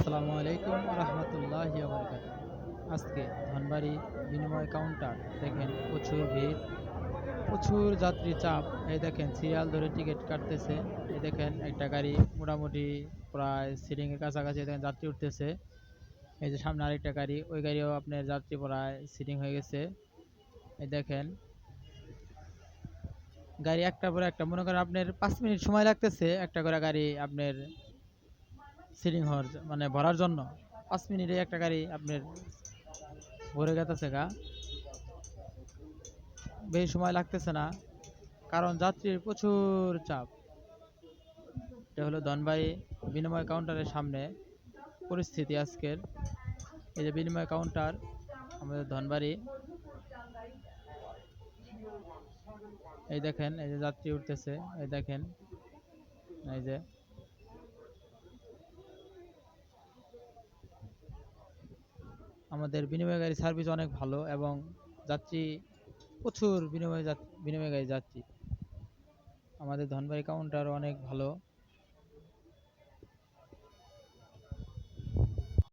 আসসালামু আলাইকুম রহমতুল্লাহ আজকে ধনবাড়ি বিনিময় কাউন্টার দেখেন প্রচুর ভিড়, প্রচুর যাত্রী চাপ। এই দেখেন সিরিয়াল ধরে টিকিট কাটতেছে। এই দেখেন একটা গাড়ি মোটামুটি প্রায় সিটিংয়ের কাছাকাছি দেখেন যাত্রী উঠতেছে। এই যে সামনে আরেকটা গাড়ি, ওই গাড়িও আপনার যাত্রী প্রায় সিটিং হয়ে গেছে। এই দেখেন গাড়ি একটা পরে একটা, মনে করেন আপনার পাঁচ মিনিট সময় লাগতেছে একটা করে গাড়ি আপনার সিটিং হওয়ার মানে ভরার জন্য পাঁচ মিনিটে একটা গাড়ি আপনার ভরে গেতেছে গা। বেশি সময় লাগতেছে না, কারণ যাত্রীর প্রচুর চাপ। এটা হলো ধনবাড়ি বিনিময় কাউন্টারের সামনে পরিস্থিতি আজকের। এই যে বিনিময় কাউন্টার, আমাদের ধনবাড়ি। এই দেখেন, এই যে যাত্রী উঠতেছে, এই দেখেন, এই যে আমাদের বিনিময়কারী সার্ভিস অনেক ভালো এবং যাত্রী প্রচুর বিনিময় বিনিময়কারী বিনিময় যাত্রী। আমাদের ধনবাড়ি কাউন্টার অনেক ভালো।